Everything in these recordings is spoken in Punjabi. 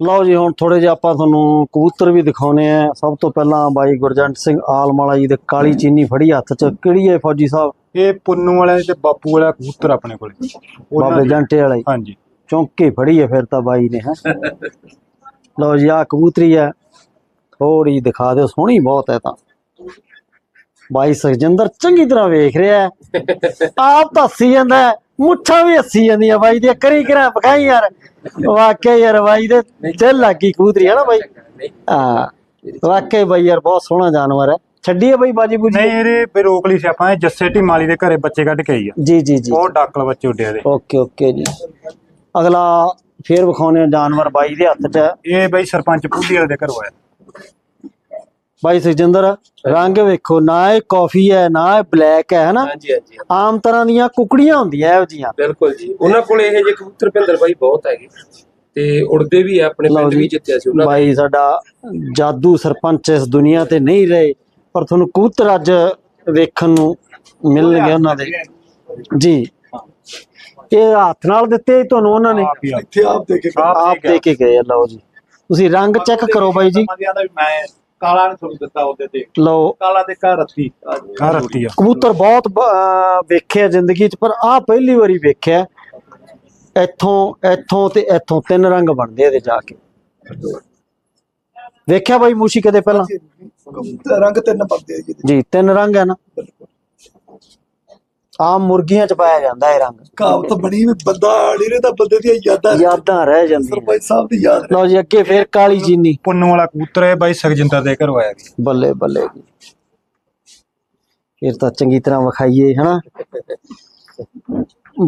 ਲਓ ਜੀ ਹੁਣ ਥੋੜੇ ਜਿਹਾ ਆਪਾਂ ਤੁਹਾਨੂੰ ਕਬੂਤਰ ਵੀ ਦਿਖਾਉਨੇ ਆ। ਸਭ ਤੋਂ ਪਹਿਲਾਂ ਬਾਈ ਗੁਰਜੰਟ ਸਿੰਘ ਆਲਮਾਲਾ ਜੀ ਦੇ ਕਾਲੀ ਚੀਨੀ ਫੜੀ ਹੱਥ 'ਚ। ਕਿਹੜੀ ਹੈ ਫੌਜੀ ਸਾਹਿਬ? ਇਹ ਪੁੰਨੂ ਵਾਲੇ ਤੇ ਬਾਪੂ ਵਾਲਾ ਕਬੂਤਰ ਆਪਣੇ ਕੋਲੇ। ਬਾਬੇ ਜੰਟੇ ਵਾਲਾ ਹਾਂਜੀ। ਚੌਂਕੇ ਫੜੀ ਹੈ ਫਿਰ ਤਾਂ ਬਾਈ ਨੇ ਹੈ। ਲਓ ਜੀ ਆ ਕਬੂਤਰੀ ਹੈ। ਥੋੜੀ ਦਿਖਾ ਦਿਓ ਸੋਹਣੀ ਬਹੁਤ ਹੈ ਤਾਂ। ਬਾਈ ਸੁਖਜਿੰਦਰ ਚੰਗੀ ਤਰ੍ਹਾਂ ਵੇਖ ਰਿਹਾ ਆਪ ਤਾਂ ਹੱਸੀ ਜਾਂਦਾ ਮੁੱਛਾਂ ਵੀ ਹੱਸੀ ਜਾਂਦੀਆਂ ਬਾਈ ਦੀ ਕਰੀ ਕਰਾ ਪਕਾਈ ਯਾਰ। ਵਾਕਿਆ ਯਾਰ ਬਾਈ ਦੇ ਚੱਲ ਲੱਗੀ ਕਬੂਤਰੀ ਹੈ ਨਾ ਬਾਈ ਹਾਂ ਵਾਕਿਆ ਬਾਈ ਯਾਰ ਬਹੁਤ ਸੋਹਣਾ ਜਾਨਵਰ ਹੈ। ਛੱਡੀਏ ਬਾਈ ਬਾਜੀ ਬੂਜੀ? ਨਹੀਂ ਇਹਦੇ ਵੀ ਰੋਕ ਲਈ ਸੀ ਆਪਾਂ ਇਹ ਜੱਸੇ ਢਿਮਾਲੀ ਦੇ ਘਰੇ ਬੱਚੇ ਕੱਢ ਕੇ ਆਈ ਆ। ਜੀ ਜੀ ਜੀ। ਬਹੁਤ ਡਾਕਲ ਬੱਚੇ ਉੱਡਿਆ ਦੇ ਓਕੇ ਓਕੇ ਜੀ। ਅਗਲਾ ਫੇਰ ਵਿਖਾਉਣੇ ਆ ਜਾਨਵਰ ਬਾਈ ਦੇ ਹੱਥ 'ਚ। ਇਹ ਬਈ ਸਰਪੰਚ ਪੁੱਡੀ ਵਾਲੇ ਦੇ ਘਰੋਂ ਆਇਆ। ਬਾਈ ਸੁਖਜਿੰਦਰ ਰੰਗ ਵੇਖੋ ਨਾ ਇਹ ਕਾਫੀ ਹੈ ਨਾ ਇਹ ਬਲੈਕ ਹੈ ਹਨਾ? ਹਾਂਜੀ ਹਾਂਜੀ ਆਮ ਤਰ੍ਹਾਂ ਦੀਆਂ ਕੁਕੜੀਆਂ ਹੁੰਦੀਆਂ ਇਹੋ ਜੀਆਂ। ਬਿਲਕੁਲ ਜੀ। ਉਹਨਾਂ ਕੋਲ ਇਹ ਜਿਹੇ ਕਬੂਤਰ ਭਿੰਦਰ ਬਾਈ ਬਹੁਤ ਹੈਗੇ। ਤੇ ਉੜਦੇ ਵੀ ਆ, ਆਪਣੇ ਪਿੰਡ ਜੀ। ਵੀ ਜਿੱਤਿਆ ਸੀ ਉਹਨਾਂ ਦਾ ਬਾਈ ਸਾਡਾ ਜਾਦੂ ਸਰਪੰਚ ਇਸ ਦੁਨੀਆ ਤੇ ਨਹੀਂ ਰਹੇ ਪਰ ਤੁਹਾਨੂੰ ਕਬੂਤਰ ਅੱਜ ਵੇਖਣ ਨੂੰ ਮਿਲਣਗੇ ਉਹਨਾਂ ਦੇ। ਜੀ। ਇਹ ਹੱਥ ਨਾਲ ਦਿੱਤੇ ਤੁਹਾਨੂੰ ਉਹਨਾਂ ਨੇ। ਇੱਥੇ ਆਪ ਦੇ ਕੇ ਆਪ ਦੇ ਕੇ ਗਏ ਲਓ ਜੀ। ਤੁਸੀਂ ਰੰਗ ਚੈੱਕ ਕਰੋ ਬਾਈ ਜੀ। ਮੈਂ ਕਾਲਾ ਨੇ ਤੁਹਾਨੂੰ ਦਿੱਤਾ ਉਹਦੇ ਤੇ। ਲਓ। ਕਾਲਾ ਦੇ ਘਰ ਰੱਤੀ ਆਹ ਰੱਤੀ ਆ। ਕਬੂਤਰ ਬਹੁਤ ਬ- ਅਹ ਵੇਖਿਆ ਜ਼ਿੰਦਗੀ 'ਚ ਪਰ ਆਹ ਪਹਿਲੀ ਵਾਰੀ ਵੇਖਿਆ। ਇੱਥੋਂ ਇੱਥੋਂ ਤੇ ਇੱਥੋਂ ਤਿੰਨ ਰੰਗ ਬਣਦੇ ਇਹਦੇ ਜਾ ਕੇ। ਵੇਖਿਆ ਬਾਈ ਮੂਸ਼ੀ ਕਦੇ ਪਹਿਲਾਂ? ਰੰਗ ਤਿੰਨ ਆ ਜੀ ਜੀ ਤਿੰਨ ਰੰਗ ਹੈ ਨਾ। ਆਮ ਮੁਰਗੀਆਂ 'ਚ ਪਾਇਆ ਜਾਂਦਾ ਇਹ ਰੰਗ। ਕਾਬਤ ਬਣੀ ਵੀ ਬੰਦਾ ਡੀਰੇ ਦਾ ਬੰਦੇ ਦੀਆਂ ਯਾਦਾਂ ਯਾਦਾਂ ਰਹਿ ਜਾਂਦੀਆਂ। ਸਰਪੰਚ ਸਾਹਿਬ ਦੀ ਯਾਦ ਲਓ ਜੀ ਅੱਗੇ ਫੇਰ ਕਾਲੀ ਚੀਨੀ। ਪੁੰਨੂ ਵਾਲਾ ਕਬੂਤਰ ਇਹ ਬਾਈ ਸੁਖਜਿੰਦਰ ਦੇ ਘਰੋਂ ਆਇਆ ਜੀ ਬੱਲੇ ਬੱਲੇ। ਜੀ ਫਿਰ ਤਾਂ ਚੰਗੀ ਤਰ੍ਹਾਂ ਵਿਖਾਈਏ ਹਨਾ?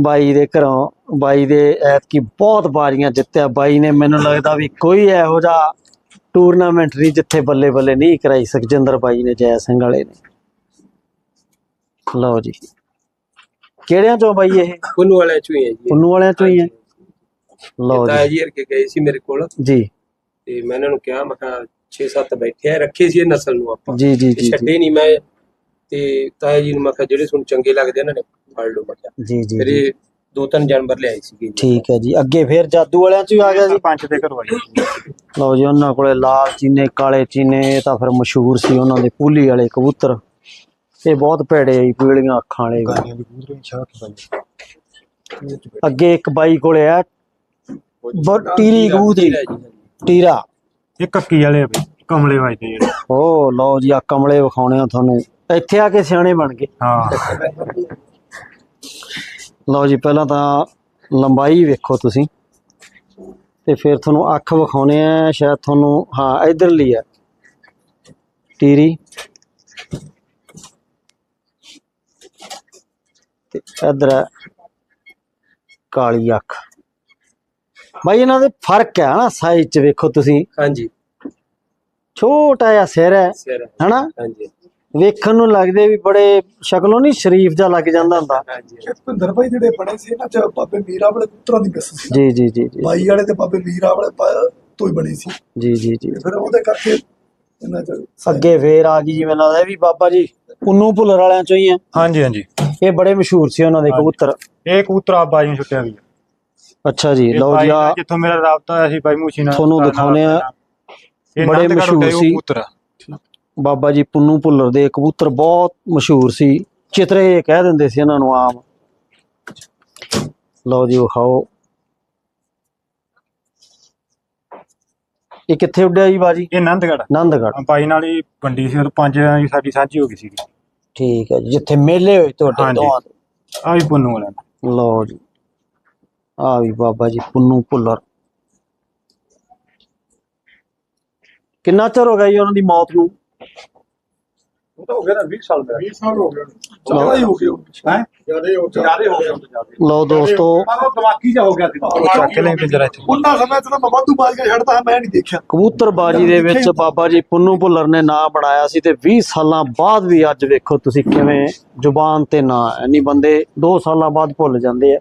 ਬਾਈ ਦੇ ਘਰੋਂ ਬਾਈ ਦੇ ਐਤਕੀ ਬਹੁਤ ਬਾਰੀਆਂ ਜਿੱਤਿਆ। ਬਾਈ ਨੇ ਮੈਨੂੰ ਲੱਗਦਾ ਵੀ ਕੋਈ ਇਹੋ ਜਿਹਾ ਟੂਰਨਾਮੈਂਟ ਨਹੀਂ ਜਿੱਥੇ ਬੱਲੇ ਬੱਲੇ ਨਹੀਂ ਕਰਾਈ। ਸੁਖਜਿੰਦਰ ਬਾਈ ਨੇ ਜੈ ਸਿੰਘ ਵਾਲੇ ਨੇ। ਲਓ ਜੀ। ਕਿਹੜਿਆਂ ਚੋਂ ਬਾਈ ਇਹ? ਪੁੰਨੂ ਵਾਲਿਆਂ ਚੋਂ ਹੀ ਹੈ ਜੀ ਪੁੰਨੂ ਵਾਲਿਆਂ ਚੋਂ ਹੀ ਹੈ? ਲਓ ਤਾਇਆ ਜੀ। ਜੀ ਹਰਕੇ ਗਏ ਸੀ ਮੇਰੇ ਕੋਲ। ਜੀ। ਤੇ ਮੈਂ ਇਹਨਾਂ ਨੂੰ ਕਿਹਾ ਮੈਂ ਕਿਹਾ 6-7 ਬੈਠੇ ਆ ਰੱਖੇ ਸੀ ਇਹ ਨਸਲ ਨੂੰ ਆਪਾਂ। ਜੀ ਜੀ ਤੇ ਜੀ ਛੱਡੇ ਨਹੀਂ ਮੈਂ। ਤੇ ਤਾਇਆ ਜੀ ਨੂੰ ਮੈਂ ਕਿਹਾ ਜਿਹੜੇ ਤੁਹਾਨੂੰ ਚੰਗੇ ਲੱਗਦੇ ਇਹਨਾਂ ਨੇ ਫੜ ਲਓ ਮੈਂ ਕਿਹਾ ਜੀ ਜੀ ਮੇਰੇ ਦੋ ਤਿੰਨ ਜਾਨਵਰ ਲਿਆਏ ਸੀਗੇ ਜੀ। ਠੀਕ ਹੈ ਜੀ। ਅੱਗੇ ਫੇਰ ਜਾਦੂ ਵਾਲਿਆਂ ਚ ਹੀ ਆ ਗਿਆ ਜੀ? ਦੇ ਘਰੋਂ ਆਈ ਲਓ ਜੀ ਉਹਨਾਂ ਕੋਲੇ ਲਾਲ ਚੀਨੇ ਕਾਲੇ ਚੀਨੇ ਇਹ ਤਾਂ ਫਿਰ ਮਸ਼ਹੂਰ ਸੀ ਉਹਨਾਂ ਦੇ ਪੂਲੀ ਵਾਲੇ ਕਬੂਤਰ। ਇਹ ਬਹੁਤ ਭੈੜੇ ਸੀ ਪੀਲੀਆਂ ਅੱਖਾਂ ਵਾਲੇ। ਅੱਗੇ ਇੱਕ ਬਾਈ ਕੋਲੇ ਆ ਟੀਰੀ ਹਾਂਜੀ। ਟੀਰਾ। ਇਹ ਕੱਕੀ ਵਾਲੇ ਆ ਬਈ ਕਮਲੇ ਵੱਜਦੇ ਜਿਹੜੇ। ਓ ਲਓ ਜੀ ਆ ਕਮਲੇ ਵਿਖਾਉਣੇ ਆ ਤੁਹਾਨੂੰ। ਇੱਥੇ ਆ ਕੇ ਸਿਆਣੇ ਬਣ ਗਏ। ਹਾਂ। ਲਓ ਜੀ ਪਹਿਲਾਂ ਤਾਂ ਲੰਬਾਈ ਵੇਖੋ ਤੁਸੀਂ। ਤੇ ਫਿਰ ਤੁਹਾਨੂੰ ਅੱਖ ਵਿਖਾਉਣੇ ਆ ਸ਼ਾਇਦ ਤੁਹਾਨੂੰ ਹਾਂ ਇਧਰਲੀ ਆ। ਟੀਰੀ। ਤੇ ਇਧਰ ਹੈ ਕਾਲੀ ਅੱਖ। ਬਾਈ ਇਹਨਾਂ ਦੇ ਫ਼ਰਕ ਹੈ ਨਾ ਸਾਈਜ਼ ਚ ਵੇਖੋ ਤੁਸੀਂ। ਹਾਂਜੀ। ਛੋਟਾ ਜਿਹਾ ਸਿਰ ਹੈ ਹਨਾ? ਹਾਂਜੀ। ਵੇਖਣ ਨੂੰ ਲੱਗਦੇ ਵੀ ਬੜੇ ਸ਼ਕਲੋਂ ਨਹੀਂ ਸ਼ਰੀਫ ਜਿਹਾ ਲੱਗ ਜਾਂਦਾ ਹੁੰਦਾ। ਹਾਂਜੀ। ਭਿੰਦਰ ਭਾਈ ਜਿਹੜੇ ਬਣੇ ਸੀ ਇਹਨਾਂ ਚ ਬਾਬੇ ਮੀਰਾ ਵਾਲੇ ਪੁੱਤਰਾਂ ਦੀ ਮਿਸ ਸੀ ਜੀ ਜੀ ਜੀ ਜੀ। ਬਾਈ ਵਾਲੇ ਤੇ ਬਾਬੇ ਮੀਰਾ ਵਾਲੇ ਤੋਂ ਹੀ ਬਣੀ ਸੀ। ਜੀ ਜੀ ਜੀ। ਫਿਰ ਉਹਦੇ ਕਰਕੇ ਇਹਨਾਂ ਚ ਅੱਗੇ ਫੇਰ ਆ ਗਈ ਜੀ ਮੈਨੂੰ ਲੱਗਦਾ ਇਹ ਵੀ ਬਾਬਾ ਜੀ ਪੁੰਨੂ ਭੁੱਲਰ ਵਾਲਿਆਂ ਚੋਂ ਹੀ ਆ ਹਾਂਜੀ ਹਾਂਜੀ। ਇਹ ਬੜੇ ਮਸ਼ਹੂਰ ਸੀ ਉਹਨਾਂ ਦੇ ਕਬੂਤਰ। ਇਹ ਕਬੂਤਰ ਆ ਬਾਈ ਨੂੰ ਛੁੱਟਿਆ ਵੀ। ਅੱਛਾ ਜੀ ਲਓ ਜੀ ਆ ਜਿੱਥੋਂ ਮੇਰਾ ਰਾਬਤਾ ਹੋਇਆ ਸੀ ਬਾਈ ਮੂਸੀ ਨਾਲ ਤੁਹਾਨੂੰ ਨਾਲ ਦਿਖਾਉਂਦੇ ਆ। ਬੜੇ ਮਸ਼ਹੂਰ ਉਹ ਸੀ। ਬਾਬਾ ਜੀ ਪੁੰਨੂ ਭੁੱਲਰ ਦੇ ਕਬੂਤਰ ਬਹੁਤ ਮਸ਼ਹੂਰ ਸੀ। ਚਿਤਰੇ ਕਹਿ ਦਿੰਦੇ ਸੀ ਇਹਨਾਂ ਨੂੰ ਆਮ। ਲਓ ਜੀ ਵਿਖਾਓ। ਇਹ ਕਿੱਥੇ ਉੱਡਿਆ ਜੀ ਬਾਜੀ? ਇਹ ਨੰਦਗੜ੍ਹ। ਆਨੰਦਗੜ੍ਹ ਬਾਈ ਨਾਲ ਹੀ ਵੰਡੀ ਸੀ ਉਹ ਪੰਜ ਸਾਡੀ ਸਾਂਝੀ ਹੋ ਗਈ ਸੀ ਠੀਕ ਹੈ ਜੀ ਜਿੱਥੇ ਮੇਲੇ ਹੋਏ ਤੁਹਾਡੇ ਹਾਂਜੀ। ਦੇ। ਆ ਵੀ ਪੁੰਨੂ ਵਾਲਿਆਂ ਦਾ। ਲਓ ਜੀ। ਆ ਵੀ ਬਾਬਾ ਜੀ ਪੁੰਨੂ ਭੁੱਲਰ। ਕਿੰਨਾ ਚਿਰ ਹੋ ਗਿਆ ਜੀ ਉਹਨਾਂ ਦੀ ਮੌਤ ਨੂੰ? ਉਹ ਤਾਂ ਹੋ ਗਿਆ ਨਾ 20 ਸਾਲ ਦਾ। 20 ਸਾਲ ਹੋ ਗਏ। ਜ਼ਿਆਦਾ ਹੀ ਹੋ ਗਏ ਹੈ? ਜ਼ਿਆਦਾ ਹੋ ਗਿਆ ਜ਼ਿਆਦਾ ਹੋ ਗਿਆ ਲਓ ਦੋਸਤੋ। ਉਹ ਦਿਮਾਗੀ ਜਾ ਹੋ ਗਿਆ ਸੀ। ਚੱਕ ਲੈ ਪਿੰਜਰਾ ਇੱਥੇ ਉਹਨਾਂ ਸਮੇਂ ਤੇ ਤਾਂ ਮੈਂ ਵਾਧੂ ਬਾਜ ਕੇ ਛੱਡਦਾ ਮੈਂ ਨਹੀਂ ਦੇਖਿਆ। ਕਬੂਤਰਬਾਜੀ ਦੇ ਵਿੱਚ ਬਾਬਾ ਜੀ ਪੁੰਨੂ ਭੁੱਲਰ ਨੇ ਨਾਂ ਬਣਾਇਆ ਸੀ ਤੇ 20 ਸਾਲਾਂ ਬਾਅਦ ਵੀ ਅੱਜ ਵੇਖੋ ਤੁਸੀਂ ਕਿਵੇਂ ਜ਼ੁਬਾਨ ਤੇ ਨਾਂ ਨਹੀਂ ਬੰਦੇ 2 ਸਾਲਾਂ ਬਾਅਦ ਭੁੱਲ ਜਾਂਦੇ ਆ।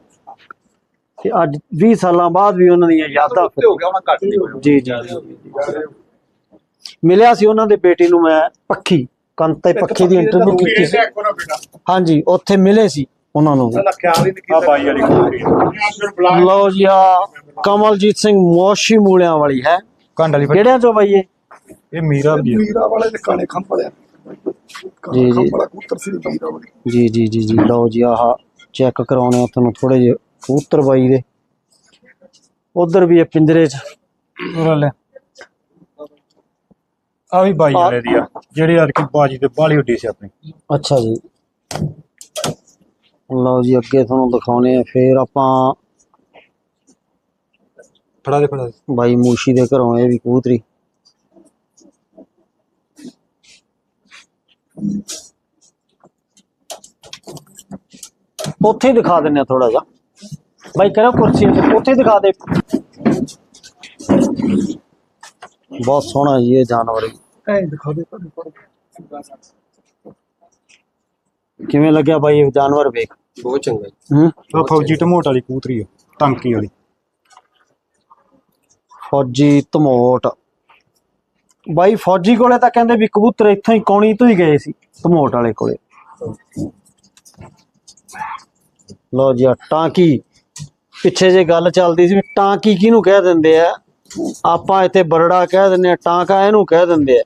ਤੇ ਅੱਜ 20 ਸਾਲਾਂ ਬਾਅਦ ਵੀ ਉਹਨਾਂ ਦੀਆਂ ਯਾਦਾਂ ਹੋ ਗਿਆ ਉਹਨਾਂ ਘੱਟ ਨਹੀਂ ਹੋਇਆ ਜੀ ਜੀ ਜੀ। ਮਿਲਿਆ ਸੀ ਉਹਨਾਂ ਦੇ ਬੇਟੀ ਨੂੰ ਮੈਂ ਪੱਖੀ। ਕੰਤੇ ਪੱਖੀ ਦੀ ਇੰਟਰਵਿਊ ਕੀਤੀ ਸੀ। ਹਾਂਜੀ ਉੱਥੇ ਮਿਲੇ ਸੀ ਉਹਨਾਂ ਨੂੰ ਵੀ। ਲਓ ਜੀ ਆ ਕਮਲਜੀਤ ਸਿੰਘ ਮੋਸ਼ੀ ਮੂਲਿਆਂ ਵਾਲੀ ਹੈ। ਕੰਡ ਵਾਲੀ ਕਿਹੜਿਆਂ ਚੋਂ ਬਾਈ ਇਹ? ਇਹ ਮੀਰਾ ਦੀ ਆ। ਮੀਰਾ ਵਾਲੇ ਤੇ ਕਾਲੇ ਖੰਭ ਵਾਲੇ ਜੀ, ਜੀ। ਜੀ ਜੀ ਜੀ ਜੀ ਲਓ ਜੀ ਆਹ ਚੈੱਕ ਕਰਾਉਣੇ ਆ ਤੁਹਾਨੂੰ ਥੋੜੇ ਜਿਹੇ ਕਬੂਤਰ ਬਾਈ ਦੇ। ਉਧਰ ਵੀ ਇਹ ਪਿੰਜਰੇ 'ਚ। ਲੈ। ਆ ਵੀ ਬਾਈ ਵਾਲੇ ਦੀ ਆ ਜਿਹੜੀ ਅੱਜ ਕੀ ਬਾਜੀ ਤੇ ਬਾਲੀ ਉੱਡੀ ਸੀ ਆਪਣੀ। ਅੱਛਾ ਜੀ। ਲਓ ਜੀ ਅੱਗੇ ਤੁਹਾਨੂੰ ਦਿਖਾਉਣੇ ਆ ਫੇਰ ਆਪਾਂ ਫੜਾ ਦੇ ਫੜਾ ਦੇ। ਬਾਈ ਮੂਸ਼ੀ ਦੇ ਘਰੋਂ ਇਹ ਵੀ ਕਬੂਤਰੀ। ਉੱਥੇ ਹੀ ਦਿਖਾ ਦਿੰਨੇ ਆ ਥੋੜਾ ਜਿਹਾ। ਬਾਈ ਕਰੋ ਕੁਰਸੀ ਤੇ ਉੱਥੇ ਹੀ ਦਿਖਾ ਦੇ। ਬਹੁਤ ਸੋਹਣਾ ਜੀ ਇਹ ਜਾਨਵਰ। ਐਂ ਦਿਖਾ ਦੇ ਪਰ ਕਿਵੇਂ ਲੱਗਿਆ ਬਾਈ ਇਹ ਜਾਨਵਰ ਵੇਖ? ਬਹੁਤ ਚੰਗਾ ਜੀ। ਹੂੰ? ਆ ਫੌਜੀ ਟਮੋਟ ਵਾਲੀ ਕਬੂਤਰੀ ਆ ਟੰਕੀ ਵਾਲੀ। ਫੌਜੀ ਧਮੋਟ ਬਾਈ ਫੌਜੀ ਕੋਲੇ ਤਾਂ ਕਹਿੰਦੇ ਵੀ ਕਬੂਤਰ ਇੱਥੋਂ ਹੀ ਕੌਣੀ ਤੋਂ ਹੀ ਗਏ ਸੀ ਧਮੋਟ ਵਾਲੇ ਕੋਲੇ। ਲੋ ਜੀ ਆਹ ਟਾਂਕੀ। ਪਿੱਛੇ ਜੇ ਗੱਲ ਚੱਲਦੀ ਸੀ ਵੀ ਟਾਂਕੀ ਕਿਹਨੂੰ ਕਹਿ ਦਿੰਦੇ ਆ? ਆਪਾਂ ਇੱਥੇ ਬਰੜਾ ਕਹਿ ਦਿੰਦੇ ਆ ਟਾਂਕਾ ਇਹਨੂੰ ਕਹਿ ਦਿੰਦੇ ਆ।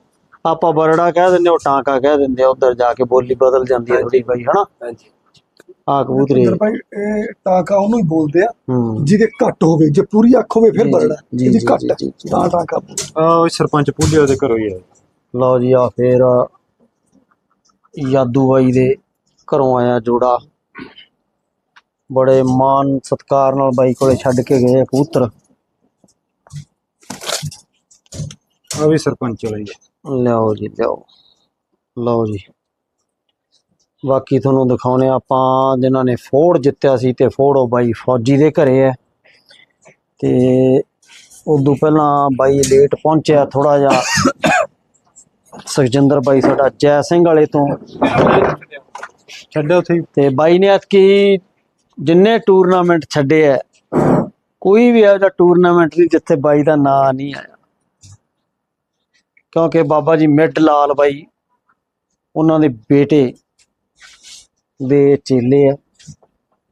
ਆਪਾਂ ਬਰੜਾ ਕਹਿ ਦਿੰਦੇ ਉਹ ਟਾਂਕਾ ਕਹਿ ਦਿੰਦੇ ਆ ਉਧਰ ਜਾ ਕੇ ਬੋਲੀ ਬਦਲ ਜਾਂਦੀ ਹੈ ਥੋੜੀ ਬਾਈ ਹਨਾ? ਹਾਂਜੀ। ਆ ਕਬੂਤਰੀ। ਭਾਈ ਇਹ ਟਾਂਕਾ ਉਹਨੂੰ ਹੀ ਬੋਲਦੇ ਆ ਜਿਹਦੇ ਘੱਟ ਹੋਵੇ ਜੇ ਪੂਰੀ ਅੱਖ ਹੋਵੇ ਫਿਰ ਬਰੜਾ ਜਿਹਦੀ ਘੱਟ। ਤਾਂ ਟਾਂਕਾ ਆ ਉਹ ਸਰਪੰਚ ਪੁੱਲਿਆ ਦੇ ਘਰੋਂ ਹੀ ਆ ਲਓ ਜੀ ਆ ਫੇਰ ਯਾਦੂ ਬਾਈ ਦੇ ਘਰੋਂ ਆਇਆ ਜੋੜਾ। ਬੜੇ ਮਾਨ ਸਤਕਾਰ ਨਾਲ ਬਾਈ ਕੋਲੇ ਛੱਡ ਕੇ ਗਏ ਆ ਕਬੂਤਰ। ਆ ਵੀ ਸਰਪੰਚ ਵਾਲਾ ਲਿਆਓ ਜੀ ਲਿਆਓ ਲਓ ਜੀ। ਬਾਕੀ ਤੁਹਾਨੂੰ ਦਿਖਾਉਣੇ ਆਪਾਂ ਜਿਨ੍ਹਾਂ ਨੇ ਫੋੜ ਜਿੱਤਿਆ ਸੀ ਤੇ ਫੋੜ ਉਹ ਬਾਈ ਫੌਜੀ ਦੇ ਘਰੇ ਹੈ। ਤੇ ਉਦੋਂ ਪਹਿਲਾਂ ਬਾਈ ਲੇਟ ਪਹੁੰਚਿਆ ਥੋੜਾ ਜਿਹਾ। ਸੁਖਜਿੰਦਰ ਬਾਈ ਸਾਡਾ ਜੈ ਸਿੰਘ ਵਾਲੇ ਤੋਂ। ਛੱਡਿਆ ਉੱਥੇ ਤੇ ਬਾਈ ਨੇ ਐਤਕੀ ਜਿੰਨੇ ਟੂਰਨਾਮੈਂਟ ਛੱਡੇ ਐ ਕੋਈ ਵੀ ਇਹੋ ਜਿਹਾ ਟੂਰਨਾਮੈਂਟ ਨਹੀਂ ਜਿੱਥੇ ਬਾਈ ਦਾ ਨਾਂ ਨਹੀਂ ਆਇਆ। ਕਿਉਂਕਿ ਬਾਬਾ ਜੀ ਮਿੱਡ ਲਾਲ ਬਾਈ ਉਹਨਾਂ ਦੇ ਬੇਟੇ ਦੇ ਚੇਲੇ ਆ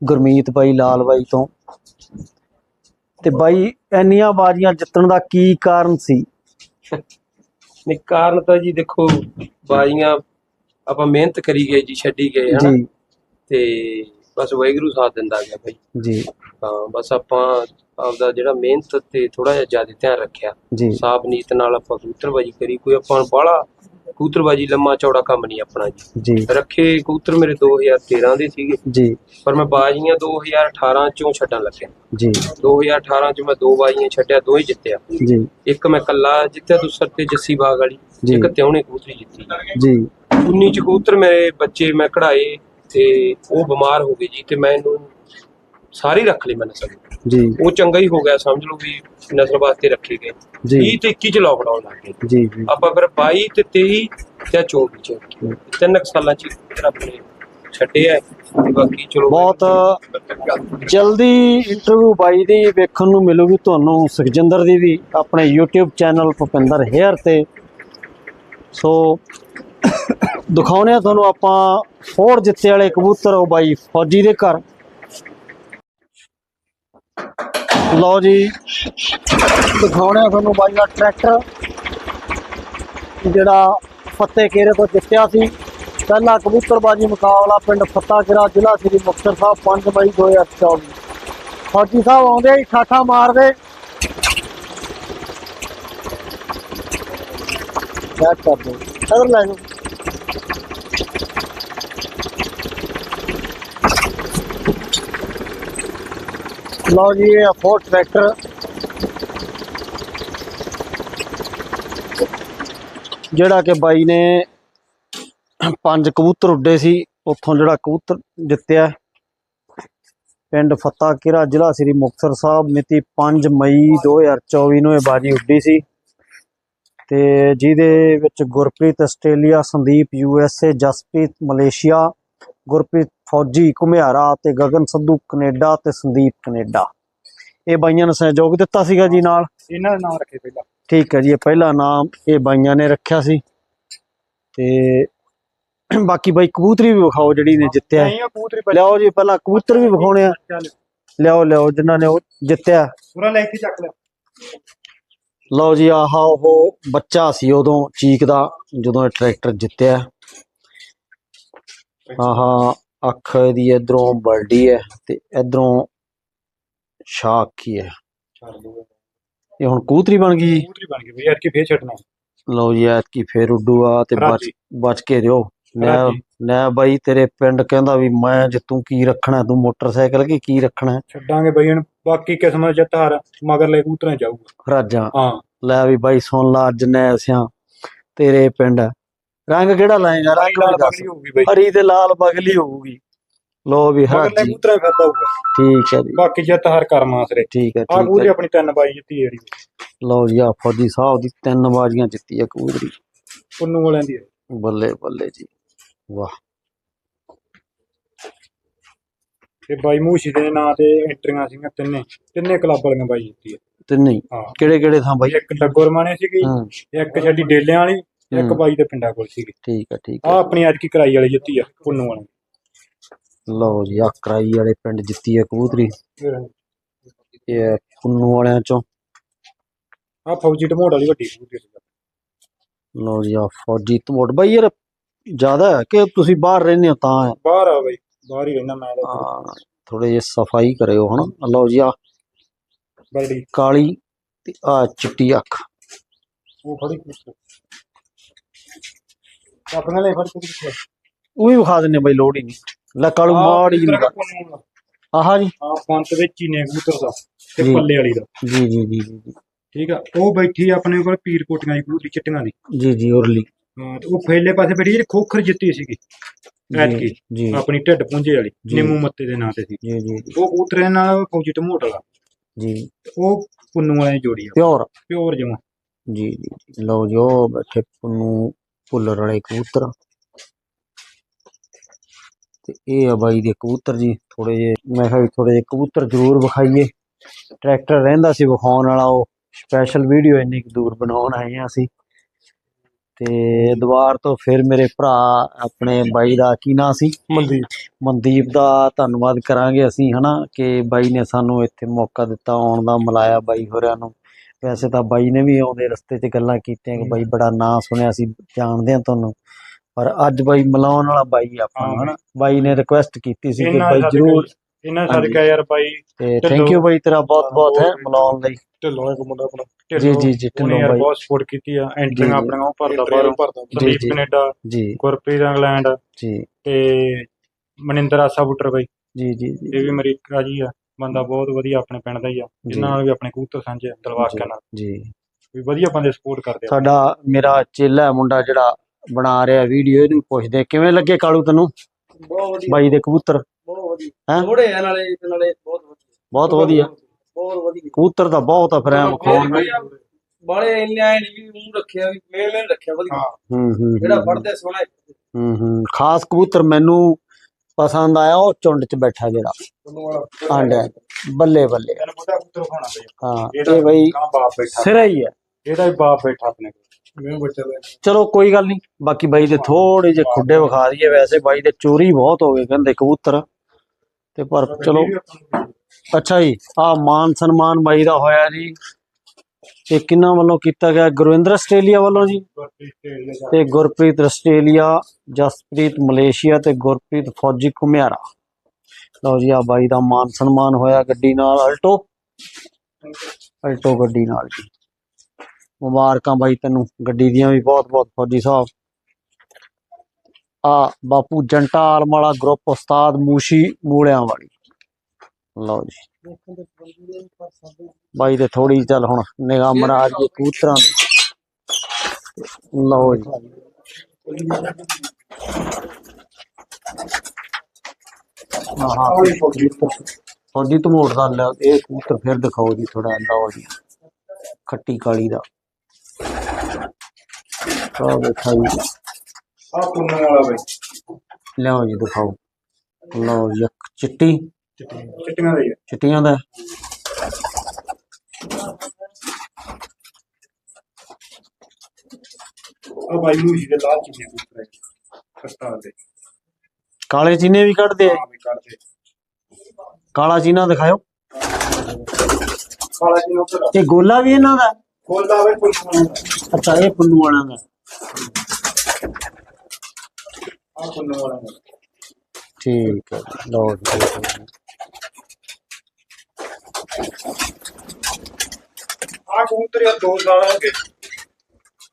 ਗੁਰਮੀਤ ਬਾਈ ਲਾਲ ਬਾਈ ਤੋਂ। ਤੇ ਬਾਈ ਇੰਨੀਆਂ ਬਾਜ਼ੀਆਂ ਜਿੱਤਣ ਦਾ ਕੀ ਕਾਰਨ ਸੀ? ਨਹੀਂ ਕਾਰਨ ਤਾਂ ਜੀ ਦੇਖੋ ਬਾਜ਼ੀਆਂ ਆਪਾਂ ਮਿਹਨਤ ਕਰੀ ਗਏ ਜੀ ਛੱਡੀ ਗਏ ਹਨਾ? ਜੀ। ਤੇ ਬਸ ਵਾਹਿਗੁਰੂ ਸਾਥ ਦਿੰਦਾ ਗਿਆ ਭਾਈ ਜੀ। ਤਾਂ ਬਸ ਆਪਾਂ ਆਪਦਾ ਜਿਹੜਾ ਮਿਹਨਤ ਤੇ ਥੋੜਾ ਜਿਹਾ ਜ਼ਿਆਦਾ ਧਿਆਨ ਰੱਖਿਆ। ਜੀ। ਸਾਫ਼ ਨੀਤ ਨਾਲ ਆਪਾਂ ਕਬੂਤਰਬਾਜੀ ਕਰੀ ਕੋਈ ਆਪਾਂ ਨੂੰ ਬਾਹਲਾ ਕਬੂਤਰਬਾਜੀ ਲੰਮਾ ਚੌੜਾ ਕੰਮ ਨਹੀਂ ਆਪਣਾ ਜੀ। ਰੱਖੇ ਕਬੂਤਰ ਮੇਰੇ 2013 ਦੇ ਸੀਗੇ। ਜੀ। ਪਰ ਮੈਂ ਬਾਜ਼ੀਆਂ 2018 ਚੋਂ ਛੱਡਣ ਲੱਗਿਆ। ਜੀ। 2018 ਚ ਮੈਂ ਦੋ ਬਾਜ਼ੀਆਂ ਛੱਡਿਆ ਦੋ ਹੀ ਜਿੱਤਿਆ। ਜੀ। ਇੱਕ ਮੈਂ ਕੱਲਾ ਜਿੱਤਿਆ ਦੂਸਰ ਤੇ ਜੱਸੀ ਬਾਗ ਵਾਲੀ। ਇੱਕ ਤਿਉਣੇ ਕਬੂਤਰੀ ਜਿੱਤੀ। ਜੀ। 19 ਚ ਕਬੂਤਰ ਮੇਰੇ ਬੱਚੇ ਮੈਂ ਕਢਾਏ। ਤੇ ਉਹ ਬਿਮਾਰ ਹੋ ਗਏ ਜੀ ਤੇ ਮੈਂ ਇਹਨੂੰ ਸਾਰੀ ਰੱਖ ਲਈ ਮੈਂ ਨਸਲ। ਜੀ। ਉਹ ਚੰਗਾ ਹੀ ਹੋ ਗਿਆ ਸਮਝ ਲਓ ਵੀ ਨਸਲ ਵਾਸਤੇ ਰੱਖੇ ਗਏ। ਜੀ। 20 ਤੇ 21 ਚ ਲੋਕਡਾਊਨ ਲੱਗ ਗਿਆ ਜੀ ਜੀ। ਆਪਾਂ ਫਿਰ 22 ਤੇ 23 ਤੇ 24 ਚ ਤਿੰਨ ਕੁ ਸਾਲਾਂ ਚ ਆਪਣੇ ਛੱਡੇ ਆ। ਤੇ ਬਾਕੀ ਚਲੋ ਬਹੁਤ ਜਲਦੀ ਇੰਟਰਵਿਊ ਬਾਈ ਦੀ ਵੇਖਣ ਨੂੰ ਮਿਲੂਗੀ ਤੁਹਾਨੂੰ। ਸੁਖਜਿੰਦਰ ਦੀ ਵੀ ਆਪਣੇ YouTube ਚੈਨਲ ਭੁਪਿੰਦਰ ਹੇਅਰ ਤੇ। ਸੋ ਦਿਖਾਉਣੇ ਆ ਤੁਹਾਨੂੰ ਆਪਾਂ ਫੋੜ ਜਿੱਤੇ ਵਾਲੇ ਕਬੂਤਰ ਉਹ ਬਾਈ ਫੌਜੀ ਦੇ ਘਰ। ਲਓ ਜੀ ਦਿਖਾਉਣੇ ਆ ਤੁਹਾਨੂੰ ਬਾਈ ਦਾ ਟਰੈਕਟਰ, ਜਿਹੜਾ ਫੱਤੇ ਕੇਰੇ ਤੋਂ ਜਿੱਤਿਆ ਸੀ। ਪਹਿਲਾ ਕਬੂਤਰਬਾਜੀ ਮੁਕਾਬਲਾ ਪਿੰਡ ਫੱਤਾਕਿਰਾ ਜ਼ਿਲ੍ਹਾ ਸ੍ਰੀ ਮੁਕਤਸਰ ਸਾਹਿਬ 5 ਮਈ 2024 ਫੌਜੀ ਸਾਹਿਬ ਆਉਂਦੇ ਹੀ ਠਾਠਾ ਮਾਰਦੇ। ਚੈੱਕ ਕਰ ਦਿਓ ਇਧਰ ਲੈ ਜਾਓ ਲਓ ਜੀ ਇਹ ਫੋਰ ਟਰੈਕਟਰ ਜਿਹੜਾ ਕਿ ਬਾਈ ਨੇ ਪੰਜ ਕਬੂਤਰ ਉੱਡੇ ਸੀ, ਉੱਥੋਂ ਜਿਹੜਾ ਕਬੂਤਰ ਜਿੱਤਿਆ। ਪਿੰਡ ਫੱਤਾ ਕਿਰਾ ਜ਼ਿਲ੍ਹਾ? ਸ੍ਰੀ ਮੁਕਤਸਰ ਸਾਹਿਬ। ਮਿਤੀ 5 ਮਈ 2024 ਨੂੰ ਇਹ ਬਾਜੀ ਉੱਡੀ ਸੀ। ਤੇ ਜਿਹਦੇ ਵਿੱਚ Gurpreet Australia Sandeep U S A Jaspreet Malaysia Gurpreet ਫੌਜੀ ਘੁਮਿਆਰਾ ਤੇ ਗਗਨ ਸੰਧੂ ਕੈਨੇਡਾ ਤੇ ਸੰਦੀਪ ਕੈਨੇਡਾ। ਇਹ ਬਾਈਆਂ ਨੇ ਸਹਿਯੋਗ ਦਿੱਤਾ ਸੀਗਾ ਜੀ ਨਾਲ। ਇਹਨਾਂ ਦਾ ਨਾਮ ਰੱਖੇ ਪਹਿਲਾਂ। ਠੀਕ ਹੈ ਜੀ ਇਹ ਪਹਿਲਾ ਨਾਮ ਇਹ ਬਾਈਆਂ ਨੇ ਰੱਖਿਆ ਸੀ। ਤੇ ਬਾਕੀ ਬਾਈ ਕਬੂਤਰੀ ਵੀ ਵਿਖਾਓ ਜਿਹੜੀ ਨੇ ਜਿੱਤਿਆ। ਲਿਆਓ ਜੀ ਪਹਿਲਾਂ ਕਬੂਤਰ ਵੀ ਵਿਖਾਉਣੇ ਆ। ਲਿਆਓ ਲਿਆਓ ਜਿਨ੍ਹਾਂ ਨੇ ਉਹ ਜਿੱਤਿਆ। ਪੂਰਾ ਲੈ ਕੇ ਚੱਕ ਲੈ ਲਓ ਜੀ ਆਹ ਉਹ ਬੱਚਾ ਸੀ ਉਦੋਂ ਚੀਕਦਾ ਜਦੋਂ ਇਹ ਟਰੈਕਟਰ ਜਿੱਤਿਆ। ਆਹ ਅੱਖ ਦੀ ਇਧਰੋਂ ਬਲਡੀ ਹੈ ਤੇ ਇਧਰੋਂ ਸ਼ਾਕ ਕੀ ਹੈ। ਇਹ ਹੁਣ ਕਬੂਤਰੀ ਬਣ ਗਈ ਜੀ। ਕਬੂਤਰੀ ਬਣ ਗਈ ਬਈ ਯਾਰ ਕੀ ਫੇਰ ਛੱਡਣਾ। ਲਓ ਜੀ ਐਤਕੀ ਫੇਰ ਉੱਡੂ ਆ ਤੇ ਬਚ। ਬਚ ਕੇ ਰਿਓ। ਰਾਜੀ। ਨਾ ਬਾਈ ਤੇਰੇ ਪਿੰਡ ਕਹਿੰਦਾ ਵੀ ਮੈਂ ਜੇ ਤੂੰ ਕੀ ਰੱਖਣਾ ਤੂੰ ਮੋਟਰਸਾਈਕਲ ਕੀ ਕੀ ਰੱਖਣਾ? ਛੱਡਾਂਗੇ ਬਈ ਹੁਣ। ਬਾਕੀ ਕਿਸਮਤ ਜਿੱਤ ਹਾਰ ਮਗਰ ਲੈ ਚ ਜਾਊਗਾ। ਰਾਜਾਂ। ਹਾਂ। ਲੈ ਵੀ ਬਾਈ ਸੁਣ ਲਾ ਅੱਜ ਨੇ ਸਿਆਂ ਤੇਰੇ ਪਿੰਡ। ਰੰਗ ਕਿਹੜਾ ਲਾਏਗਾ? ਰੰਗ ਲਾਲ ਦੱਸ। ਬਗਲੀ ਹੋਊਗੀ ਬਈ। ਹਰੀ ਤੇ ਲਾਲ ਬਗਲੀ ਹੋਊਗੀ। ਲੋ ਵੀ ਮਗਰ ਲੈ ਹਰਾਜੀ ਕਬੂਤਰਾਂ ਹੀ ਫਿਰਦਾ ਹੋਊਗਾ। ਠੀਕ ਹੈ ਜੀ। ਬਾਕੀ ਜਿੱਤ ਹਾਰ ਕਰ ਮਾਸਰੇ ਠੀਕ ਹੈ ਆ ਠੀਕ ਹੈ ਆਪਣੀ ਤਿੰਨ ਬਾਈ ਜਿੱਤੀ ਜਿਹੜੀ। ਲਓ ਜੀ ਆ ਫੌਜੀ ਸਾਹਿਬ ਦੀ ਤਿੰਨ ਬਾਜ਼ੀਆਂ ਜਿੱਤੀ ਹੈ ਕਬੂਤਰੀ। ਪੁੰਨੂ ਵਾਲਿਆਂ ਦੀ। ਬੱਲੇ ਬੱਲੇ ਜੀ। ਵਾਹ। ਤੇ ਬਾਈ ਮੂਸ਼ੀ ਦੇ ਨਾਂ ਤੇ ਐਂਟਰੀਆਂ ਸੀਗੀਆਂ ਤਿੰਨੇ ਤਿੰਨੇ ਕਲੱਬ ਵਾਲੀਆਂ ਬਾਈ ਜਿੱਤੀ ਹੈ ਤਿੰਨੇ ਹੀ? ਹਾਂ। ਕਿਹੜੇ ਕਿਹੜੇ ਥਾਂ ਬਾਈ? ਇੱਕ ਡੱਗੋਰ ਮਾਣੇ ਸੀਗੀ ਹੂੰ। ਇੱਕ ਛੱਡੀ ਡੇਲਿਆਂ ਵਾਲੀ ਇੱਕ ਹੂੰ। ਬਾਈ ਦੇ ਪਿੰਡਾਂ ਕੋਲ ਸੀਗੀ। ਠੀਕ ਹੈ ਠੀਕ ਆ। ਹੈ ਆਪਣੀ ਅੱਜ ਕੀ ਕਰਾਈ ਵਾਲੀ ਜਿੱਤੀ ਆ ਪੁੰਨੂ ਵਾਲੀ। ਲਓ ਜੀ ਆ ਕਰਾਈ ਵਾਲੇ ਪਿੰਡ ਜਿੱਤੀ ਹੈ ਕਬੂਤਰੀ। ਇਹ ਹੈ ਪੁੰਨੂ ਵਾਲਿਆਂ ਚੋਂ। ਆ ਫੌਜੀ ਢਮੋੜ ਵਾਲੀ ਵੱਡੀ ਕਬੂਤਰੀ ਸੀ ਲਓ ਜੀ ਆ ਫੌਜੀ ਧਮੋਟ ਬਾਈ ਯਾਰ ਜ਼ਿਆਦਾ ਹੈ ਕਿ ਤੁਸੀਂ ਬਾਹਰ ਰਹਿੰਦੇ ਹੋ ਤਾਂ ਹੈ? ਬਾਹਰ ਆ ਬਾਈ। ਬਾਹਰ ਹੀ ਰਹਿਣਾ ਮੈਂ ਤਾਂ ਹਾਂ ਥੋੜੇ ਜਿਹੇ ਸਫ਼ਾਈ ਕਰਿਓ ਹਨਾ ਲਓ ਜੀ ਆ ਬਰੜੀ ਕਾਲੀ ਤੇ ਆ ਚਿੱਟੀ ਅੱਖ ਉਹ ਫੜੀ ਕਬੂਤਰ ਆਪਣੇ ਲਈ ਫੜ ਕਬੂਤਰ ਉਹ ਵੀ ਵਿਖਾ ਦਿੰਨੇ ਬਾਈ ਲੋੜ ਹੀ ਨਹੀਂ ਲੈ ਕਾਲੂ ਮਾੜੀ ਜਿਹੀ ਨਿਗਾਹ। ਆਹਾ ਜੀ ਆ ਪੰਤ ਵਿੱਚ ਹੀ ਨੇ ਕਬੂਤਰ ਦਾ ਤੇ ਜੀ। ਪੱਲੇ ਵਾਲੀ ਦਾ ਜੀ ਜੀ ਜੀ ਜੀ ਜੀ। ਠੀਕ ਆ ਉਹ ਬੈਠੀ ਆ ਆਪਣੇ ਕੋਲ ਪੀਰ ਕੋਟੀਆਂ ਦੀ ਕਬੂਤਰੀ ਚਿੱਟੀਆਂ ਦੀ ਜੀ ਜੀ ਉਰਲੀ ਹਾਂ ਤੇ ਉਹ ਫੇਲੇ ਪਾਸੇ ਬੈਠੀ ਜਿਹੜੀ ਖੋਖਰ ਜਿੱਤੀ ਸੀਗੀ ਐਤਕੀ ਜੀ। ਆਪਣੀ ਢਿੱਡ ਪੁੰਝੇ ਵਾਲੀ। ਨਿੰਮੂ ਮੱਤੇ ਦੇ ਨਾਂ ਤੇ ਸੀ। ਜੀ ਜੀ। ਉਹ ਕਬੂਤਰ ਨਾਲ ਫੌਜੀ ਢਮੋਟ ਵਾਲਾ। ਜੀ। ਉਹ ਪੁੰਨੂ ਵਾਲਿਆਂ ਦੀ ਜੋੜੀ ਆ। ਪਿਓਰ। ਪਿਓਰ ਜਮਾ। ਜੀ। ਲਓ ਜੀ ਬੈਠੇ ਪੁੰਨੂ ਭੁੱਲਰ ਵਾਲੇ ਕਬੂਤਰ। ਤੇ ਇਹ ਆ ਬਾਈ ਦੇ ਕਬੂਤਰ ਜੀ ਥੋੜੇ ਜੇ ਮੈਂ ਕਿਹਾ ਵੀ ਥੋੜੇ ਜੇ ਕਬੂਤਰ ਜ਼ਰੂਰ ਵਿਖਾਈਏ। ਟਰੈਕਟਰ ਰਹਿੰਦਾ ਸੀ ਵਿਖਾਉਣ ਵਾਲਾ ਉਹ ਸਪੈਸ਼ਲ ਵੀਡੀਓ ਇੰਨੀ ਦੂਰ ਬਣਾਉਣ ਆਏ ਆ ਅਸੀਂ। ਤੇ ਦੁਬਾਰ ਤੋਂ ਫਿਰ ਮੇਰੇ ਭਰਾ ਆਪਣੇ ਬਾਈ ਦਾ ਕੀ ਨਾਂ ਸੀ? ਮਨਦੀਪ। ਮਨਦੀਪ ਦਾ ਧੰਨਵਾਦ ਕਰਾਂਗੇ ਅਸੀਂ ਹਨਾ ਕਿ ਬਾਈ ਨੇ ਸਾਨੂੰ ਇੱਥੇ ਮੌਕਾ ਦਿੱਤਾ ਆਉਣ ਦਾ ਮਲਾਇਆ ਬਾਈ ਹੋਰਿਆਂ ਨੂੰ। ਵੈਸੇ ਤਾਂ ਬਾਈ ਨੇ ਵੀ ਆਉਂਦੇ ਰਸਤੇ 'ਚ ਗੱਲਾਂ ਕੀਤੀਆਂ ਕਿ ਬਾਈ ਬੜਾ ਨਾਂ ਸੁਣਿਆ ਸੀ ਜਾਣਦੇ ਹਾਂ ਤੁਹਾਨੂੰ। ਪਰ ਅੱਜ ਬਾਈ ਮਿਲਾਉਣ ਵਾਲਾ ਬਾਈ ਆ ਆਪਾਂ ਨੂੰ ਹਾਂ। ਹਨਾ। ਬਾਈ ਨੇ ਰਿਕੁਐਸਟ ਕੀਤੀ ਸੀ ਕਿ ਬਾਈ ਜਰੂਰ ਇਹਨਾਂ। ਸਦਕਾ ਯਾਰ ਬਾਈ ਤੇ ਥੈਂਕ ਯੂ ਬਾਈ ਤੇਰਾ ਬਹੁਤ ਬਹੁਤ ਹੈ ਮਿਲਾਉਣ ਲਈ। ਢਿੱਲੋਂ ਇੱਕ ਮੁੰਡਾ ਆਪਣਾ ਜੀ ਜੀ ਜੀ ਢਿੱਲੋਂ ਯਾਰ ਬਾਈ। ਬਹੁਤ ਸਪੋਰਟ ਕੀਤੀ ਆ ਜੀ। ਆਪਣੀਆਂ ਉਹ ਭਰਦਾ ਭਰਦਾ ਜੀ, ਸੰਦੀਪ। ਕੈਨੇਡਾ ਜੀ। ਗੁਰਪ੍ਰੀਤ ਇੰਗਲੈਂਡ ਜੀ। ਤੇ ਮਨਿੰਦਰ ਆਸਾ ਬੁੱਟਰ ਬਾਈ। ਜੀ ਜੀ ਜੀ। ਇਹ ਵੀ ਅਮਰੀਕਾ ਜੀ ਆ ਬੰਦਾ ਬਹੁਤ ਵਧੀਆ ਆਪਣੇ ਪਿੰਡ ਦਾ ਹੀ ਆ ਜਿਨ੍ਹਾਂ ਨਾਲ ਵੀ ਆਪਣੇ ਕਬੂਤਰ ਸਾਂਝੇ ਆ, ਦਲਵਾਰ ਨਾਲ ਜੀ। ਵੀ ਵਧੀਆ ਬੰਦੇ ਸਪੋਰਟ ਕਰਦੇ ਆ। ਸਾਡਾ ਮੇਰਾ ਚੇਲਾ ਮੁੰਡਾ ਜਿਹੜਾ ਬਣਾ ਰਿਹਾ ਵੀਡੀਓ ਇਹਨੂੰ ਪੁੱਛਦੇ ਕਿਵੇਂ ਲੱਗੇ ਕਾਲੂ ਤੈਨੂੰ? ਬਹੁਤ ਵਧੀਆ। ਬਾਈ ਦੇ ਕਬੂਤਰ। ਹੈਂ? ਥੋੜੇ ਆ ਨਾਲੇ ਤੇ ਨਾਲੇ ਬਹੁਤ ਵਧੀਆ। ਬਹੁਤ ਵਧੀਆ। ਬਹੁਤ ਵਧੀਆ। ਕਬੂਤਰ ਤਾਂ ਬਹੁਤ ਆ ਫਰੈਮ ਖਾਣ ਨੂੰ ਬਾਲੇ ਇੰਨੇ ਆਏ ਨਹੀਂ ਵੀ ਮੂੰਹ ਰੱਖਿਆ ਵੀ ਮੇਲ ਮੇਲ ਰੱਖਿਆ ਵਧੀਆ। ਹੂੰ। ਹੂੰ ਜਿਹੜਾ ਹੂੰ, ਫੜਦੇ ਸੋਹਣਾ। ਹੂੰ ਹੂੰ। ਖਾਸ ਕਬੂਤਰ ਮੈਨੂੰ ਪਸੰਦ ਆਇਆ ਉਹ ਚੁੰਡ 'ਚ ਬੈਠਾ ਜਿਹੜਾ। ਆਂਡਾ ਬੱਲੇ ਬੱਲੇ। ਪਤਾ ਖਾਣਾ ਹਾਂ ਇਹਦਾ ਇਹ ਬਈ ਕਾਂ ਬਾਪ ਬੈਠਾ। ਸਿਰਾ ਹੀ ਹੈ। ਇਹਦਾ ਹੀ ਬਾਪ ਬੈਠਾ ਆਪਣੇ ਕੋਲ। ਮੈਨੂੰ ਬੱਚਾ ਲੈ ਚਲੋ ਕੋਈ ਗੱਲ ਨਹੀਂ। ਬਾਕੀ ਬਾਈ ਦੇ ਥੋੜੇ ਜਿਹੇ ਖੁੱਡੇ ਵਿਖਾ ਦਈਏ। ਵੈਸੇ ਬਾਈ ਦੇ ਚੋਰੀ ਬਹੁਤ ਹੋ ਗਏ ਕਹਿੰਦੇ ਕਬੂਤਰ। ਤੇ ਪਰ ਚਲੋ, ਅੱਛਾ ਜੀ ਆ ਮਾਨ ਸਨਮਾਨ ਬਾਈ ਦਾ ਹੋਇਆ ਜੀ। ਤੇ ਕਿੰਨਾ ਵੱਲੋਂ ਕੀਤਾ ਗਿਆ? ਗੁਰਵਿੰਦਰ ਆਸਟ੍ਰੇਲੀਆ ਵੱਲੋਂ ਜੀ। ਤੇ ਗੁਰਪ੍ਰੀਤ ਆਸਟ੍ਰੇਲੀਆ, ਜਸਪ੍ਰੀਤ ਮਲੇਸ਼ੀਆ ਤੇ ਗੁਰਪ੍ਰੀਤ ਫੌਜੀ ਘੁਮਿਆਰਾ। ਲਓ ਜੀ ਆ ਬਾਈ ਦਾ ਮਾਨ ਸਨਮਾਨ ਹੋਇਆ ਗੱਡੀ ਨਾਲ, ਅਲਟੋ। ਅਲਟੋ ਗੱਡੀ ਨਾਲ ਜੀ। ਮੁਬਾਰਕਾਂ ਬਾਈ ਤੈਨੂੰ, ਗੱਡੀ ਦੀਆਂ ਵੀ ਬਹੁਤ ਬਹੁਤ ਫੌਜੀ ਸਾਹਿਬ। ਆ ਬਾਪੂ ਜੰਟਾ ਆਲਮ ਵਾਲਾ ਗਰੁੱਪ ਉਸਤਾਦ ਮੂਸ਼ੀ ਮੂਲਿਆਂ ਵਾਲੀ। ਲਓ ਜੀ। ਬਾਈ ਦੇ ਥੋੜੀ ਚੱਲ ਹੁਣ ਨਿਗਾਹ ਮਰਾ ਜੀ ਕਬੂਤਰਾਂ ਲਓ ਜੀ। ਆਹਾ। ਫੌਜੀ ਤੋਂ ਮੋੜਦਾ ਲੈ ਇਹ ਕਬੂਤਰ ਫਿਰ ਦਿਖਾਓ ਜੀ ਥੋੜਾ ਲਓ ਜੀ। ਖੱਟੀ ਕਾਲੀ ਦਾ। ਆ ਦੇਖਾ ਜੀ। ਆ ਪੁੰਨੂ ਵਾਲਾ ਬਈ। ਲਿਆਓ ਜੀ ਦਿਖਾਓ। ਲਓ ਜੀ ਇੱਕ ਚਿੱਟੀ। ਚਿੱਟੀਆਂ ਦਾ ਹੀ ਆ। ਚਿੱਟੀਆਂ ਦਾ। ਆ ਬਾਈ ਮੂਸ਼ੀ ਦੇ ਲਾਲ ਚੀਨੇ ਕਬੂਤਰ ਹੈ ਉਸਤਾਦ ਦੇ। ਕਾਲੇ ਚੀਨੇ ਵੀ ਕੱਢਦੇ ਆ। ਹਾਂ ਵੀ ਕਰਦੇ ਕਾਲਾ ਚੀਨਾ ਦਿਖਾਓ ਕਾਲਾ ਜੀ ਨੂੰ ਉੱਧਰ ਤੇ ਗੋਲਾ ਵੀ ਇਹਨਾਂ ਦਾ? ਖੋਲਦਾ ਵੇ ਕੋਈ ਅੱਛਾ ਇਹ ਪੁੰਨੂ ਵਾਲਿਆਂ ਦਾ। ਆ ਕੋਨੋ ਵਾਲਾ ਦਾ। ਠੀਕ ਹੈ ਲਓ ਜੀ। ਆ ਕਬੂਤਰ ਦੋ ਸਾਲ ਹੋ ਗਏ।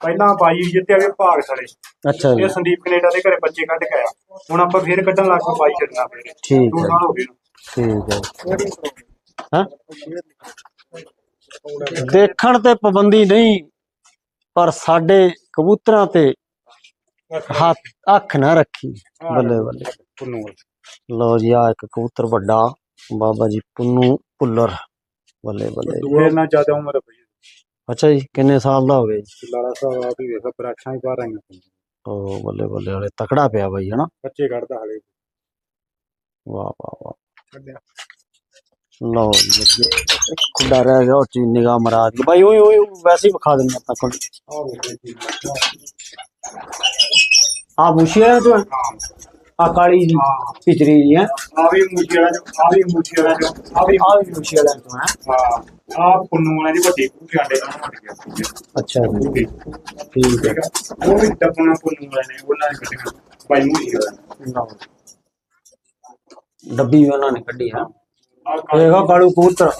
ਪਹਿਲਾਂ ਬਾਈ ਜਿੱਤੇ ਅਗੇ ਭਾਗ ਥਲੇ ਅੱਛਾ ਜੀ। ਇਹ ਸੰਦੀਪ ਕੈਨੇਡਾ ਦੇ ਘਰੇ ਬੱਚੇ ਕੱਢ ਕੇ ਆਇਆ। ਹੁਣ ਆਪਾਂ ਫੇਰ ਕੱਢਣ ਲੱਗ ਪਏ ਬਾਈ ਛੱਡਣਾ ਫੇਰ। ਠੀਕ ਦੋ ਹੈ। ਸਾਲ ਹੋ ਗਏ। ਠੀਕ ਹੈ। ਹਾਂ? ਦੇਖਣ ਤੇ ਪਾਬੰਦੀ ਨਹੀਂ ਪਰ ਸਾਡੇ ਕਬੂਤਰਾਂ ਤੇ ਹੱਥ ਅੱਖ ਨਾ ਰੱਖੀ ਬੱਲੇ ਬੱਲੇ ਪੁੰਨੂ ਲਓ ਜੀ ਆ ਇੱਕ ਕਬੂਤਰ ਵੱਡਾ ਬਾਬਾ ਜੀ ਪੁੰਨੂ ਭੁੱਲਰ ਬੱਲੇ ਬੱਲੇ ਜੀ। ਦੂਏ ਨਾਲ ਜ਼ਿਆਦਾ ਉਮਰ ਹੈ ਬਈ ਅੱਛਾ ਜੀ ਕਿੰਨੇ ਸਾਲ ਦਾ ਹੋ ਗਿਆ ਜੀ ਲਾਲਾ ਸਾਹਿਬ ਆਪ ਹੀ ਵੇਖਾ ਬਰਾਛਾਂ ਹੀ ਪਾ ਰਹੀਆਂ ਉਹ ਬੱਲੇ ਬੱਲੇ ਵਾਲੇ ਤਕੜਾ ਪਿਆ ਬਾਈ ਹਨਾ ਬੱਚੇ ਕੱਢਦਾ ਹਲੇ ਵਾਹ ਵਾਹ ਵਾਹ ਕੱਢਿਆ ਲਓ ਜੀ ਅੱਗੇ ਖੁੱਡਾ ਰਹਿ ਗਿਆ ਉਹ ਚੀਜ਼ ਨਿਗਾਹ ਮਰਾ ਦੀ ਬਾਈ ਓਏ ਓਏ ਵੈਸੇ ਹੀ ਵਿਖਾ ਦਿੰਦੇ ਆਪਾਂ ਕੋਲ ਆ ਵੇਖੇ ਆ ਬੁਸ਼ੀਆ ਤੋਂ ਹਾਂ ਆ ਕਾਲੀ ਜੀ ਪਿਚਰੀ ਜੀ ਹੈ ਆ ਵੀ ਮੂਛੀ ਵਾਲਾ ਜੋ ਆ ਵੀ ਮੂਛੀ ਵਾਲਾ ਜੋ ਆ ਵੀ ਆ ਵੀ ਬੁਸ਼ੀਆ ਲੈ ਤੋਂ ਹੈ ਹਾਂ ਆ ਪੁੰਨੂ ਵਾਲੇ ਦੀ ਵੱਡੀ ਕੁੱਤੀ ਆਂਡੇ ਦਾ ਵੱਟ ਗਿਆ ਅੱਛਾ ਜੀ ਕੁੱਤੀ ਠੀਕ ਹੈ ਠੀਕ ਆ ਉਹ ਵੀ ਡੱਬਣਾ ਪੁੰਨੂ ਵਾਲੇ ਨੇ ਉਹਨਾਂ ਨੇ ਕੱਢਿਆ ਬਾਈ ਮੂਛੀ ਵਾਲਾ ਲਓ। ਡੱਬੀ ਵੀ ਉਹਨਾਂ ਨੇ ਕੱਢੀ ਹੈ ਆ ਦੇਖੋ ਕਾਲੂ ਕਬੂਤਰ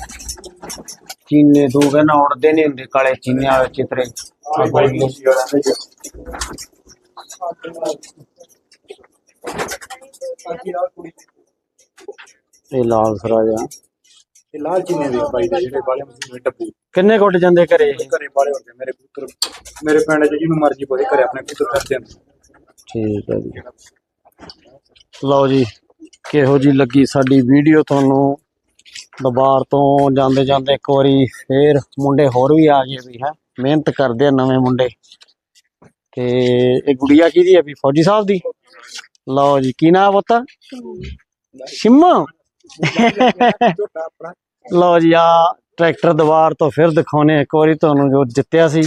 ਚੀਨੇ ਦੋ ਕਹਿੰਦਾ ਉੜਦੇ ਨਹੀਂ ਹੁੰਦੇ ਕਾਲੇ ਚੀਨੇ ਵਾਲੇ ਚਿਤਰੇ। ਇਹ ਲਾਲ ਸਰਾਜਾ ਇਹ ਲਾਲ ਚੀਨੇ ਦੇ ਬਾਈ ਦੇ ਜਿਹੜੇ ਬਾਲੇ ਮਸ਼ਹੂਰ ਡੱਬੂ। ਕਿੰਨੇ ਕੁੱਟ ਜਾਂਦੇ ਘਰੇ? ਘਰੇ ਬਾਲੇ ਹੁੰਦੇ ਮੇਰੇ ਪੁੱਤਰ। ਮੇਰੇ ਪਿੰਡ 'ਚ ਜਿਹਨੂੰ ਮਰਜ਼ੀ ਬੋਲੇ ਘਰੇ ਆਪਣੇ ਪੁੱਤਰ ਕਰਦੇ ਨੇ। ਠੀਕ ਹੈ ਜੀ। ਲਓ ਜੀ ਕਿਹੋ ਜੀ ਲੱਗੀ ਸਾਡੀ ਵੀਡੀਓ ਤੁਹਾਨੂੰ? ਦੁਬਾਰ ਤੋਂ ਜਾਂਦੇ ਜਾਂਦੇ ਇੱਕ ਵਾਰੀ ਫੇਰ ਮੁੰਡੇ ਹੋਰ ਵੀ ਆ ਗਏ ਵੀ ਹੈ। ਮਿਹਨਤ ਕਰਦੇ ਆ ਨਵੇਂ ਮੁੰਡੇ। ਤੇ ਇਹ ਗੁੜੀਆ ਕਿਹਦੀ ਹੈ ਵੀ? ਫੌਜੀ ਸਾਹਿਬ ਦੀ? ਲਓ ਜੀ ਕੀ ਨਾਮ ਪੁੱਤ? ਸਿੰਮਾ। ਲਓ ਜੀ ਆ ਟਰੈਕਟਰ ਦੁਬਾਰ ਤੋਂ ਫਿਰ ਦਿਖਾਉਣੇ ਇੱਕ ਵਾਰੀ ਤੁਹਾਨੂੰ ਜੋ ਜਿੱਤਿਆ ਸੀ।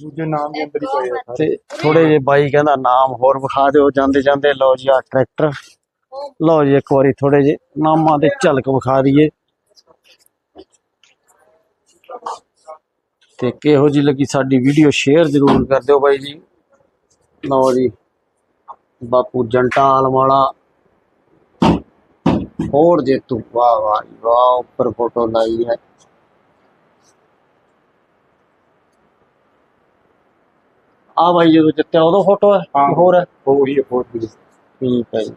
ਦੂਜੇ ਨਾਮ ਦੇ ਅੰਦਰ ਹੀ ਪਏ। ਤੇ ਥੋੜੇ ਜੇ ਬਾਈ ਕਹਿੰਦਾ ਨਾਮ ਹੋਰ ਵਿਖਾ ਦਿਓ। ਜਾਂਦੇ ਜਾਂਦੇ ਲਓ ਜੀ ਆ ਟਰੈਕਟਰ। ਲਓ ਜੀ ਇੱਕ ਵਾਰੀ ਥੋੜੇ ਜੇ ਨਾਮਾਂ ਦੇ ਝਲਕ ਵਿਖਾ ਦਈਏ। ਤੇ ਕਿਹੋ ਜੀ ਲੱਗੀ ਸਾਡੀ ਵੀਡੀਓ ਸ਼ੇਅਰ ਜ਼ਰੂਰ ਕਰ ਦਿਓ ਬਾਈ ਜੀ। ਲਓ ਜੀ ਬਾਪੂ ਜੰਟਾਲ ਵਾਲਾ। ਹੋਰ ਜੇਤੂ ਵਾਹ ਵਾਹ ਵਾਹ ਉੱਪਰ ਫੋਟੋ ਲਾਈ ਹੈ। ਆ ਬਾਈ ਜਦੋਂ ਜਿੱਤਿਆ ਉਦੋਂ ਫੋਟੋ ਹੈ। ਹੋਰ ਹੈ? ਉਹ ਹੀ ਫੋਟ ਠੀਕ ਹੈ ਜੀ।